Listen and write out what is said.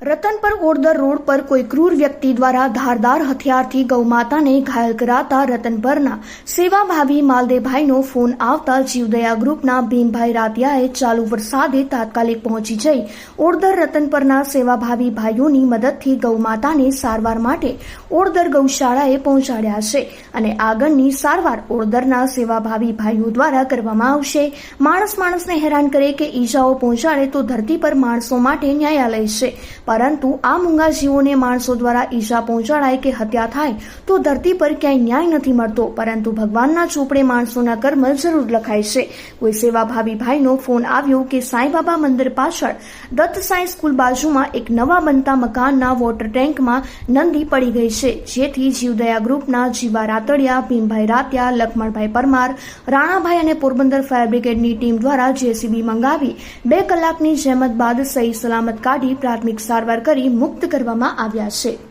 Ratanpar ઓડદર road પર કોઈ ક્રૂર વ્યક્તિ દ્વારા ધારદાર હથિયારથી ગૌમાતાને ઘાયલ કરાતા રતનપરના સેવાભાવી માલદેભાઈનો ફોન આવતા જીવદયા ગ્રુપના ભીમભાઈ રાતિયાએ ચાલુ વરસાદે તાત્કાલિક પહોંચી જઈ ઓડદર રતનપરના સેવાભાવી ભાઈઓની મદદથી ગૌમાતાને સારવાર માટે ઓડદર ગૌશાળાએ પહોંચાડ્યા છે અને આગળની સારવાર ઓડદરના સેવાભાવી ભાઈઓ દ્વારા કરવામાં આવશે. માણસ માણસને હેરાન કરે કે ઈજાઓ પહોંચાડે તો ધરતી પર માણસો માટે ન્યાયાલય છે. પરંતુ આ મૂંગા જીવોને માણસો દ્વારા ઈજા પહોંચાડાય કે હત્યા થાય, તો ધરતી પર ક્યાંય ન્યાય નથી મળતો. પરંતુ ભગવાનના ચોપડે માણસોના કર્મ જરૂર લખાય છે. કોઈ સેવાભાવી ભાઈનો ફોન આવ્યો કે સાંઈબાબા મંદિર પાછળ. દત્ત સાંઈ સ્કૂલ બાજુમાં એક નવા બનતા મકાનના વોટર ટેન્કમાં નંદી પડી ગઈ છે, જેથી જીવદયા ગ્રુપના જીવા રાતડિયા, ભીમભાઈ રાત્યા, લખમણભાઈ પરમાર, રાણાભાઈ અને પોરબંદર ફાયર બ્રિગેડની ટીમ દ્વારા જેસીબી મંગાવી બે કલાકની જહેમત બાદ સહી સલામત કાઢી પ્રાથમિક સારવાર કરી મુક્ત કરવામાં આવ્યા છે.